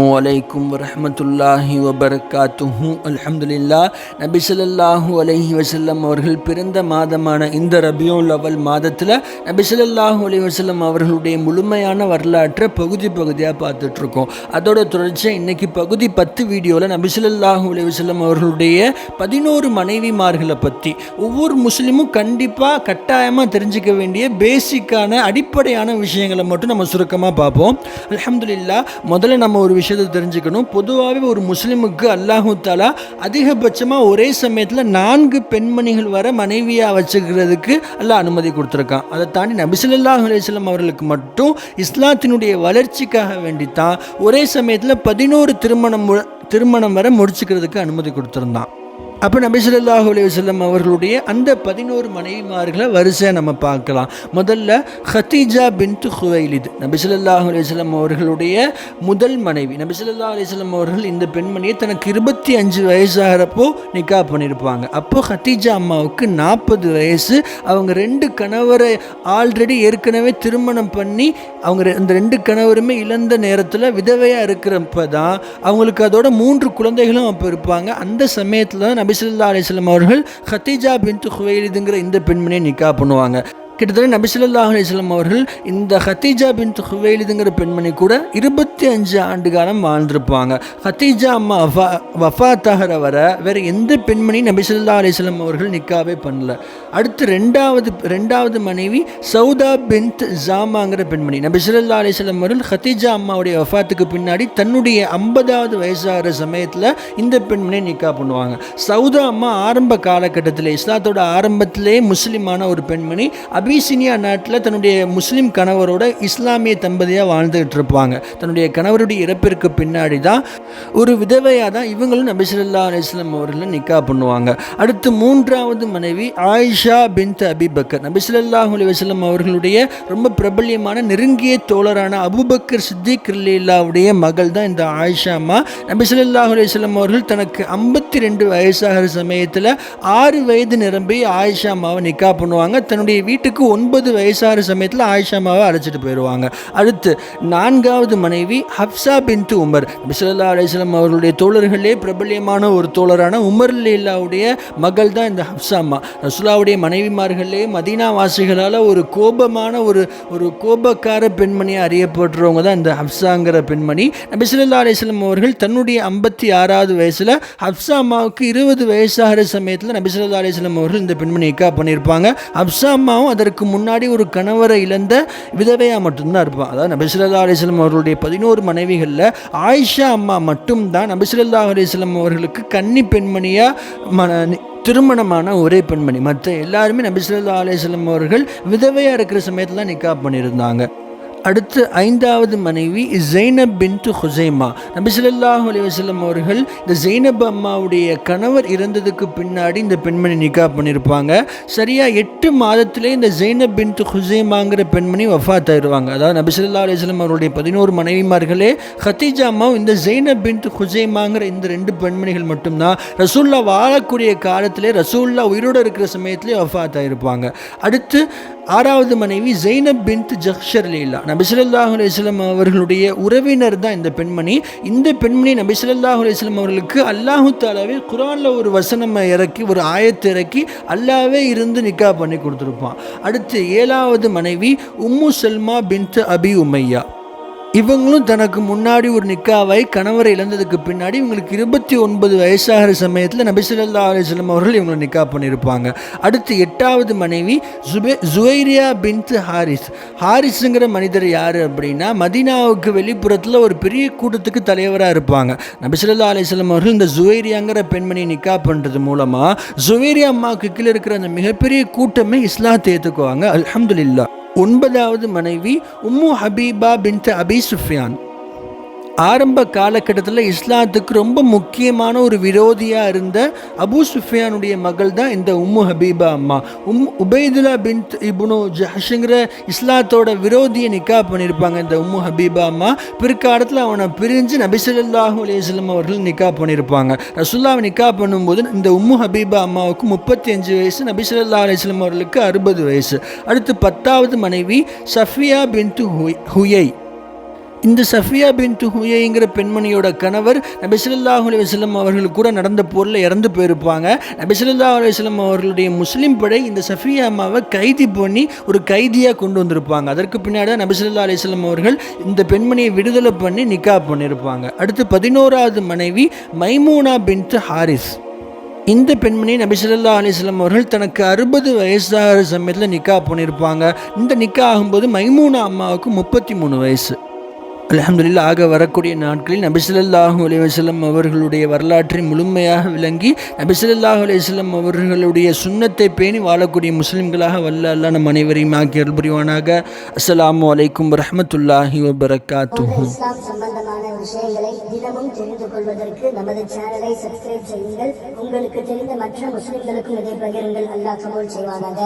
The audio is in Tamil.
அலைக்கும் வரமத்துல்லாஹி வபரகாத்துஹு அலமதுல்லா நபி சொல்லாஹூ அலஹி வசல்லம் அவர்கள் பிறந்த மாதமான இந்த ரபியோல் அவல் மாதத்தில் நபி சொல்லாஹூ அலைஹி வசல்லம் அவர்களுடைய முழுமையான வரலாற்றை பகுதி பகுதியாக பார்த்துட்ருக்கோம். அதோட தொடர்ச்சியாக இன்னைக்கு பகுதி பத்து வீடியோவில் நபி சொல்லாஹூ அலி வசல்லம் அவர்களுடைய பதினோரு மனைவிமார்களை பற்றி ஒவ்வொரு முஸ்லீமும் கண்டிப்பாக கட்டாயமாக தெரிஞ்சுக்க வேண்டிய பேசிக்கான அடிப்படையான விஷயங்களை மட்டும் நம்ம சுருக்கமாக பார்ப்போம். அலமதுல்லா முதல்ல நம்ம ஒரு விஷயத்தை தெரிஞ்சுக்கணும். பொதுவாகவே ஒரு முஸ்லீமுக்கு அல்லாஹூ தாலா அதிகபட்சமாக ஒரே சமயத்தில் நான்கு பெண்மணிகள் வர மனைவியாக வச்சுக்கிறதுக்கு அல்லாஹ் அனுமதி கொடுத்துருக்கான். அதை தாண்டி நபிசுல்லாஹ் அலிஸ்லாம் அவர்களுக்கு மட்டும் இஸ்லாத்தினுடைய வளர்ச்சிக்காக வேண்டித்தான். ஒரே சமயத்தில் பதினோரு திருமணம் மு- திருமணம் வர முடிச்சுக்கிறதுக்கு அனுமதி கொடுத்துருந்தான். அப்போ நபி ஸல்லல்லாஹு அவர்களுடைய அந்த பதினோரு மனைவிமார்களை வரிசையாக நம்ம பார்க்கலாம். முதல்ல ஹதீஜா பின்த் ஹுவைலித் நபி ஸல்லல்லாஹு அலைஹி அவர்களுடைய முதல் மனைவி. நபி ஸல்லல்லாஹு அவர்கள் இந்த பெண்மணியை தனக்கு இருபத்தி அஞ்சு வயசாகிறப்போ நிக்கா பண்ணியிருப்பாங்க அப்போ ஹதீஜா அம்மாவுக்கு நாற்பது வயசு. அவங்க ரெண்டு கணவரை ஆல்ரெடி ஏற்கனவே திருமணம் பண்ணி அவங்க ரெ- அந்த ரெண்டு கணவருமே இழந்த நேரத்தில் விதவையாக இருக்கிறப்ப தான் அவங்களுக்கு அதோட மூன்று குழந்தைகளும் அப்போ இருப்பாங்க. அந்த சமயத்தில் தான் நபிசுல்லா அலிஸ்லாம் அவர்கள் ஹத்தீஜா பின் ஹுவைலிதுங்கிற இந்த பெண்மணியை நிக்கா பண்ணுவாங்க. கிட்டத்தட்ட நபிசுல்லாஹ் அலிஸ்லாம் அவர்கள் இந்த ஹத்தீஜா பின் ஹுவைலிதுங்கிற பெண்மணி கூட இருபத்தி அஞ்சு ஆண்டு காலம் வாழ்ந்திருப்பாங்க. ஹத்தீஜா அம்மா வஃபா தகர வர வேற எந்த பெண்மணி நபிசுல்லா அலிஸ்லாம் அவர்கள் நிக்காவே பண்ணல. அடுத்து ரெண்டாவது ரெண்டாவது மனைவி சௌதா பின்த் ஜாமாங்கிற பெண்மணி. நபிசுல்லா அலிஸ்லாம் அவர்கள் ஹத்தீஜா அம்மாவுடைய வஃபாத்துக்கு பின்னாடி தன்னுடைய ஐம்பதாவது வயசாகிற சமயத்தில் இந்த பெண்மணியை நிக்கா பண்ணுவாங்க. சௌதா அம்மா ஆரம்ப காலகட்டத்தில் இஸ்லாத்தோட ஆரம்பத்திலே முஸ்லிமான ஒரு பெண்மணி அபிசினியா நாட்டில் தன்னுடைய முஸ்லீம் கணவரோட இஸ்லாமிய தம்பதியாக வாழ்ந்துகிட்டு இருப்பாங்க. தன்னுடைய கணவருடைய இறப்பிற்கு பின்னாடி தான் ஒரு விதவையாக தான் இவங்களும் நபிசுல்லா அலிஸ்லாம் அவர்கள் நிக்கா பண்ணுவாங்க. அடுத்து மூன்றாவது மனைவி ஆயிஷா பின்த் அபிபக்கர் நபிசுல்லாஹ் அலி அவர்களுடைய ரொம்ப பிரபல்யமான நெருங்கிய தோழரான அபுபக்கர் சித்திக் இல்லாவுடைய மகள் தான் இந்த ஆயிஷா அம்மா. நபிசுல்லாஹ் அலி அவர்கள் தனக்கு ஐம்பத்தி ரெண்டு வயசாகிற சமயத்தில் ஆறு வயது நிரம்பி ஆயிஷா அம்மாவை நிக்கா பண்ணுவாங்க. தன்னுடைய வீட்டுக்கு ஒன்பது வயசாகிற சமயத்தில் ஆயிஷாமாவை அழைச்சிட்டு போயிடுவாங்க அடுத்து நான்காவது மனைவி ஹப்சா பின்து உமர். பிசல்லா அலிஸ்லாம் அவர்களுடைய தோழர்களே பிரபல்யமான ஒரு தோழரான உமர் லீலாவுடைய மகள் தான் இந்த ஹப்சா அம்மா. ரசுல்லாவுடைய மனைவிமார்களே மதீனா வாசிகளால் ஒரு கோபமான ஒரு ஒரு கோபக்கார பெண்மணியாக அறியப்படுறவங்க தான் இந்த ஹப்சாங்கிற பெண்மணி. நபிசுல்லா அலிஸ்லாம் அவர்கள் தன்னுடைய ஐம்பத்தி ஆறாவது வயசில் ஹப்சா அம்மாவுக்கு இருபது வயசாகிற சமயத்தில் நபிசுல்லா அலிஸ்லாம் அவர்கள் இந்த பெண்மணி நிக்கா பண்ணியிருப்பாங்க. ஹப்சா அம்மாவும் அதற்கு முன்னாடி ஒரு கணவரை இழந்த விதவையாக மட்டும்தான் இருப்பான். அதாவது நபிசுல்லா அலிஸ்லம் அவர்களுடைய பதினோரு மனைவிகளில் ஆயிஷா அம்மா மட்டும்தான் நபிசுல்லா அலிஸ்லம் அவர்களுக்கு கன்னி பெண்மணியாக மன திருமணமான ஒரே பெண்மணி. மற்ற எல்லாருமே நபிசுல்லா அலிஸ்லம் அவர்கள் விதவையாக இருக்கிற சமயத்தில் தான் நிக்கா பண்ணியிருந்தாங்க. அடுத்து ஐந்தாவது மனைவி ஜெய்னப் பின்து ஹுசைமா நபிசுல்லாஹ் அலி வசல்லம் அவர்கள் இந்த ஜெய்னப் அம்மாவுடைய கணவர் இறந்ததுக்கு பின்னாடி இந்த பெண்மணி நிக்கா பண்ணியிருப்பாங்க சரியாக எட்டு மாதத்திலே இந்த ஜெய்னப் பின்து ஹுசைமாங்கிற பெண்மணி வஃத் ஆயிடுவாங்க அதாவது நபிசுல்லா அலிஸ்லாம் அவருடைய பதினோரு மனைவிமார்களே ஹத்தீஜா அம்மாவும் இந்த ஜெய்னப் பின்து ஹுசைமாங்கிற இந்த ரெண்டு பெண்மணிகள் மட்டும்தான் ரசூல்லா வாழக்கூடிய காலத்திலே ரசூல்லா உயிரோடு இருக்கிற சமயத்திலே வஃபாத் ஆயிருப்பாங்க. அடுத்து ஆறாவது மனைவி ஜெய்னப் பின்த் ஜஹ்ஷர் லீலா நபிசுல்லாஹு அலையம் அவர்களுடைய உறவினர் தான் இந்த பெண்மணி. இந்த பெண்மணி நபிசுல்லாஹு அலையம் அவர்களுக்கு அல்லாஹு தாலாவே குரானில் ஒரு வசனம் இறக்கி ஒரு ஆயத்தை இறக்கி அல்லாவே இருந்து நிக்கா பண்ணி கொடுத்துருப்பான். அடுத்து ஏழாவது மனைவி உம்மு சல்மா பின்த் அபி உமையா. இவங்களும் தனக்கு முன்னாடி ஒரு நிக்காவை கணவரை இழந்ததுக்கு பின்னாடி இவங்களுக்கு இருபத்தி ஒன்பது வயசாகிற சமயத்தில் நபிசுல்லா அலிஸ்லம் அவர்கள் இவங்களை நிக்கா பண்ணியிருப்பாங்க. அடுத்து எட்டாவது மனைவி ஜுபே ஜுவைரியா பின்த் ஹாரிஸ். ஹாரிஸுங்கிற மனிதர் யார் அப்படின்னா மதீனாவுக்கு வெளிப்புறத்தில் ஒரு பெரிய கூட்டத்துக்கு தலைவராக இருப்பாங்க. நபிசுல்லா அலிஸ்லம் அவர்கள் இந்த ஜுவைரியாங்கிற பெண்மணியை நிக்கா பண்ணுறது மூலமாக ஜுவைரியா அம்மாவுக்கு கீழே இருக்கிற அந்த மிகப்பெரிய கூட்டமே இஸ்லாத்தை ஏற்றுக்குவாங்க அலமதுல்லா ஒன்பதாவது மனைவி உம்மு ஹபீபா பின்த் அபி சுஃபியான். ஆரம்ப காலகட்டத்தில் இஸ்லாத்துக்கு ரொம்ப முக்கியமான ஒரு விரோதியாக இருந்த அபு சுஃபியானுடைய மகள் தான் இந்த உம்மு ஹபீபா அம்மா. உம் உபைதுல்லா பின் இபுனு ஜஹஷுங்கிற இஸ்லாத்தோட விரோதியை நிக்கா பண்ணியிருப்பாங்க இந்த உம்மு ஹபீபா அம்மா. பிற்காலத்தில் அவனை பிரிஞ்சு நபிசல்லாஹு அலையம் அவர்கள் நிக்கா பண்ணியிருப்பாங்க ரசுல்லாவை நிக்கா பண்ணும்போது இந்த உம்மு ஹபீபா அம்மாவுக்கு முப்பத்தி அஞ்சு வயசு நபிசல்லா அலையம் அவர்களுக்கு அறுபது வயசு. அடுத்து பத்தாவது மனைவி சஃபியா பின் ஹுய் ஹுயை. இந்த சஃபியா பின் துஹுயேங்கிற பெண்மணியோட கணவர் நபி அலுவலம் அவர்கள் கூட நடந்த போரில் இறந்து போயிருப்பாங்க. நபி அலுவலம் அவர்களுடைய முஸ்லீம் படை இந்த சஃபியா அம்மாவை கைதி பண்ணி ஒரு கைதியாக கொண்டு வந்திருப்பாங்க. அதற்கு பின்னாடி தான் அலுவலம் அவர்கள் இந்த பெண்மணியை விடுதலை பண்ணி நிக்கா பண்ணியிருப்பாங்க. அடுத்து பதினோராவது மனைவி மைமூனா பின்த் ஹாரிஸ். இந்த பெண்மணி நபி அலிஸ்லாம் அவர்கள் தனக்கு அறுபது வயசாகிற சமயத்தில் நிக்கா பண்ணியிருப்பாங்க. இந்த நிக்கா ஆகும்போது மைமூனா அம்மாவுக்கு முப்பத்தி மூணு வயசு. அல்ஹம்துலில்லாஹ் ஆக வரக்கூடிய நாட்களில் நபிசுல்லாஹு ஸல்லல்லாஹு அவர்களுடைய வரலாற்றை முழுமையாக விளங்கி நபிசுல்லாஹு ஸல்லல்லாஹு அவர்களுடைய சுண்ணத்தை பேணி வாழக்கூடிய முஸ்லிம்களாக வல்ல அல்ல நம் அனைவரையும் ஆக்கி அருள் புரிவானாக. அஸ்லாம் வலைக்கும் வரஹ்மத்துல்லாஹி வபரகாத்துஹு. சம்பந்தமான விஷயங்களை தினமும் தெரிந்து கொள்வதற்கு நமது சேனலை சப்ஸ்கிரைப் செய்யுங்கள். உங்களுக்கு தெரிந்த மற்ற முஸ்லிம்களுக்கும் இதை பகிருங்கள். அல்லாஹ் கபூல் செய்வானாக.